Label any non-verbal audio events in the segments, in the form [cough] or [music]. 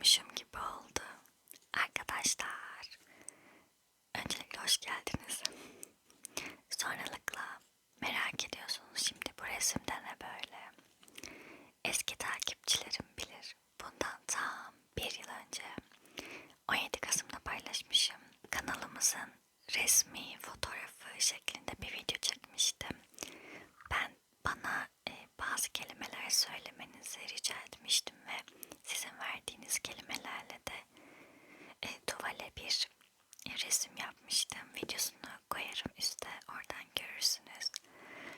konuşuyormuşum gibi oldu. Arkadaşlar, öncelikle hoş geldiniz. Sonralıkla merak ediyorsunuz şimdi bu resimde ne böyle. Eski takipçilerim bilir. Bundan tam bir yıl önce 17 Kasım'da paylaşmışım. Kanalımızın resmi fotoğrafı şeklinde bir video çekmiştim. Ben bana e, bazı kelimeler söylemenizi rica etmiştim ve bildiğiniz kelimelerle de e, tuvale bir resim yapmıştım. Videosunu koyarım üstte oradan görürsünüz.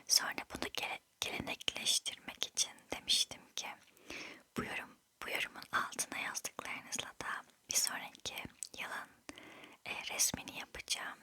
Sonra bunu gele, gelenekleştirmek için demiştim ki bu, yorum, bu yorumun altına yazdıklarınızla da bir sonraki yılın e, resmini yapacağım.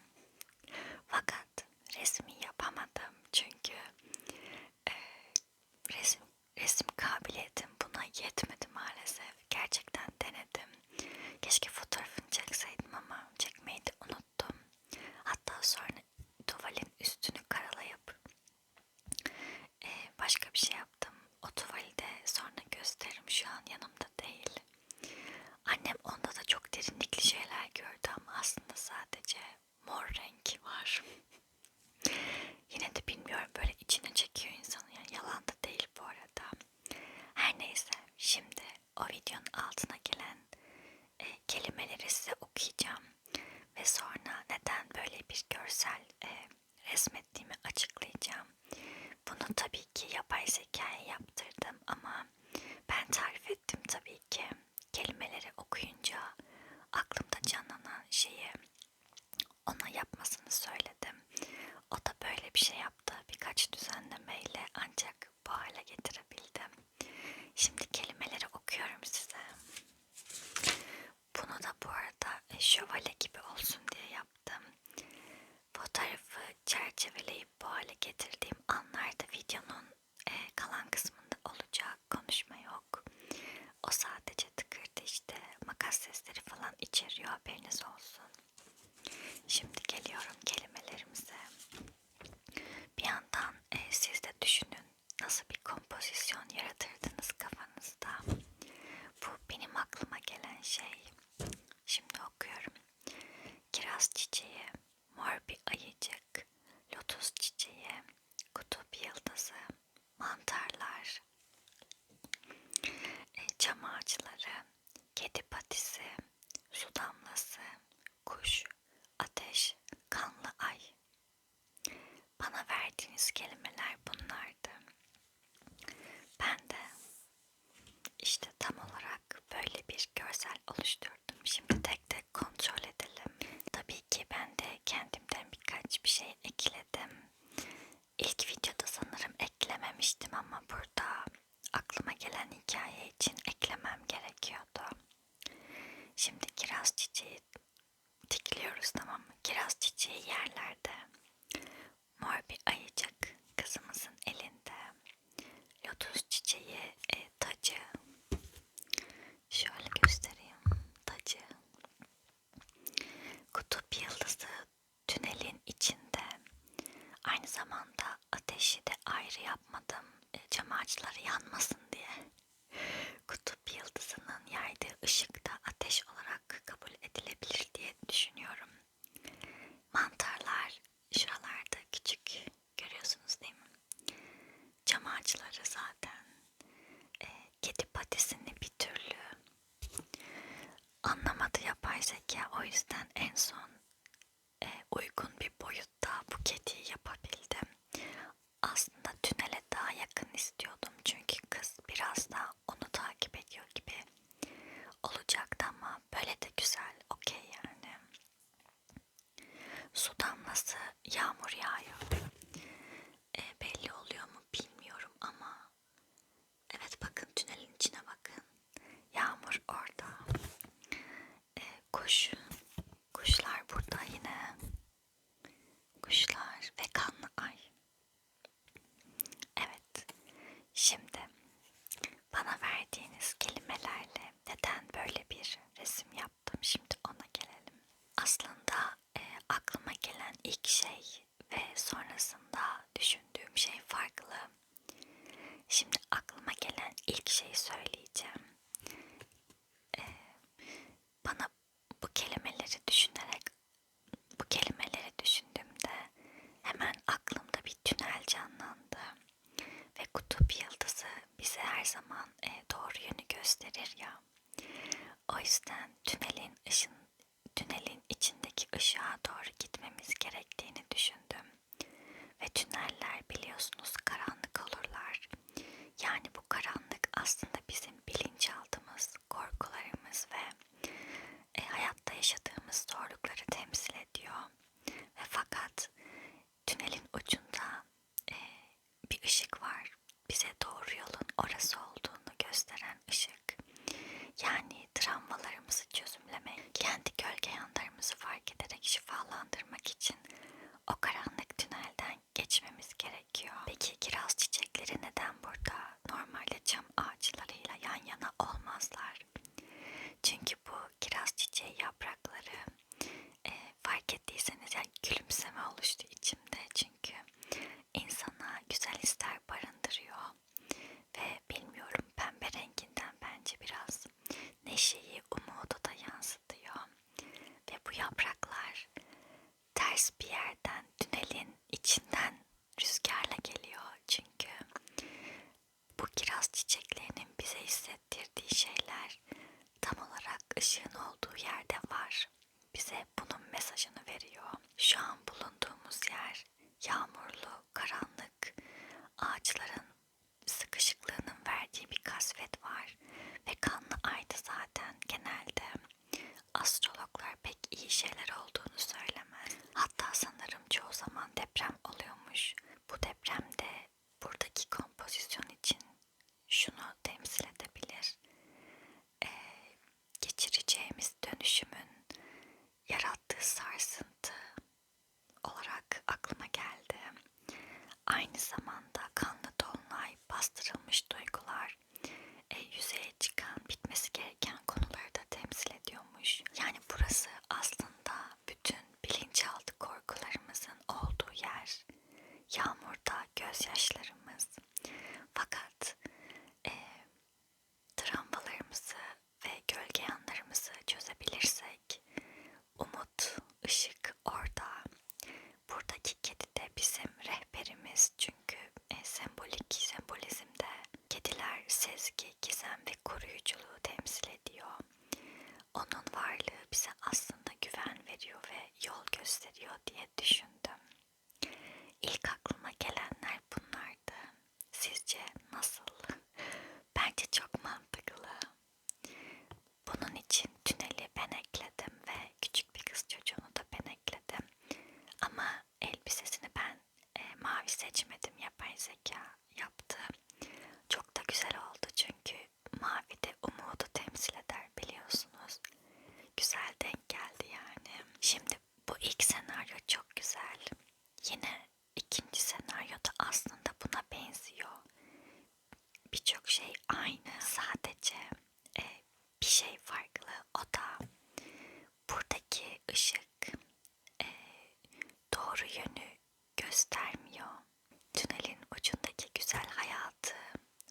gelir ya. O yüzden tünelin ışın, tünelin içindeki ışığa doğru gitmemiz gerektiğini düşündüm. Ve tüneller biliyorsunuz özge, gizem ve koruyuculuğu temsil ediyor. Onun varlığı bize aslında güven veriyor ve yol gösteriyor diye düşündüm. İlk aklıma gelenler bunlardı. Sizce nasıl? [laughs] Bence çok mantıklı. Bunun için tüneli ben ekledim ve küçük bir kız çocuğunu da ben ekledim. Ama elbisesini ben e, mavi seçmedim yapay zeka doğru yönü göstermiyor. Tünelin ucundaki güzel hayatı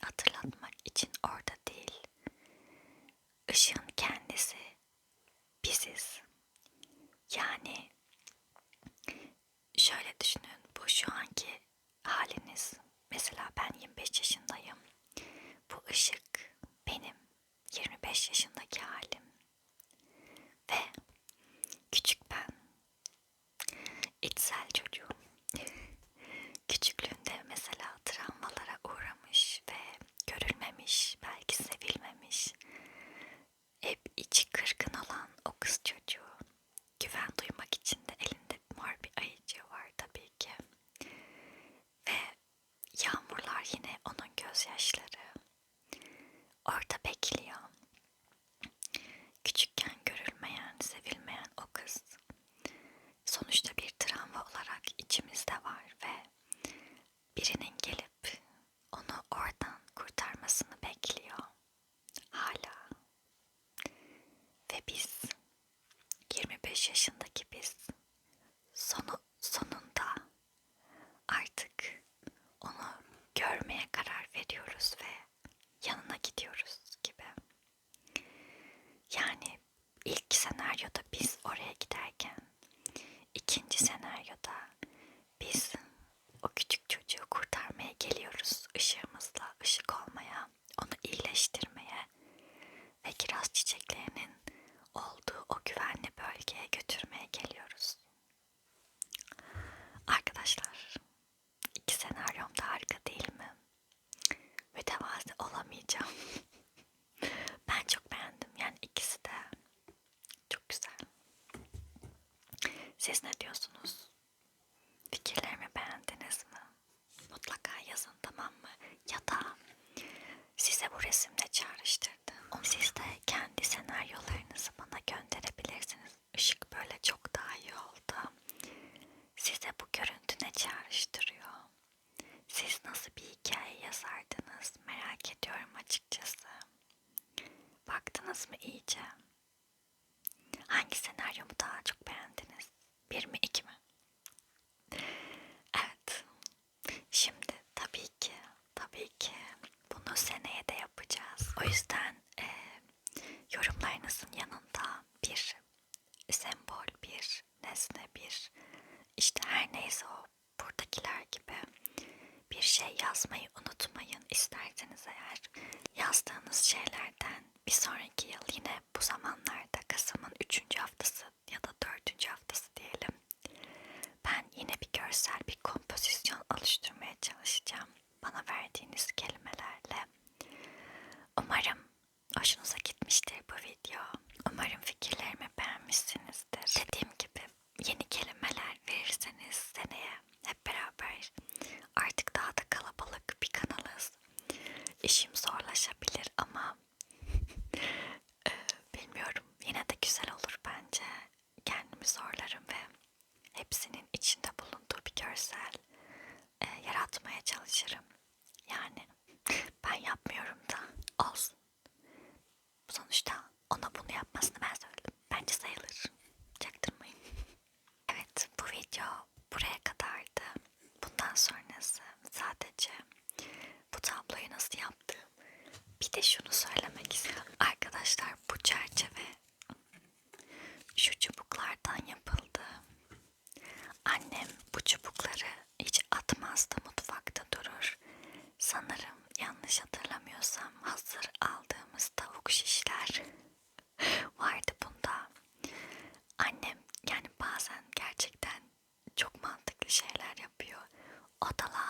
hatırlatmak için orada değil. Işığın kendisi biziz. Yani şöyle düşünün bu şu anki haliniz. Mesela ben 25 yaşındayım. Bu ışık benim 25 yaşındaki halim. Ve güzel çocuğum. Küçüklüğünde mesela travmalara uğramış ve görülmemiş, belki sevilmemiş. Hep içi kırık yazdığınız şeylerden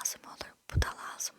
lazım olur, bu da lazım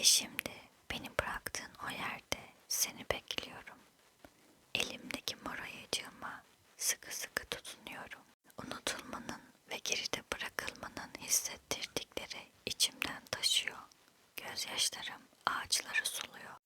Ve şimdi beni bıraktığın o yerde seni bekliyorum. Elimdeki morayacığıma sıkı sıkı tutunuyorum. Unutulmanın ve geride bırakılmanın hissettirdikleri içimden taşıyor. Gözyaşlarım ağaçları suluyor.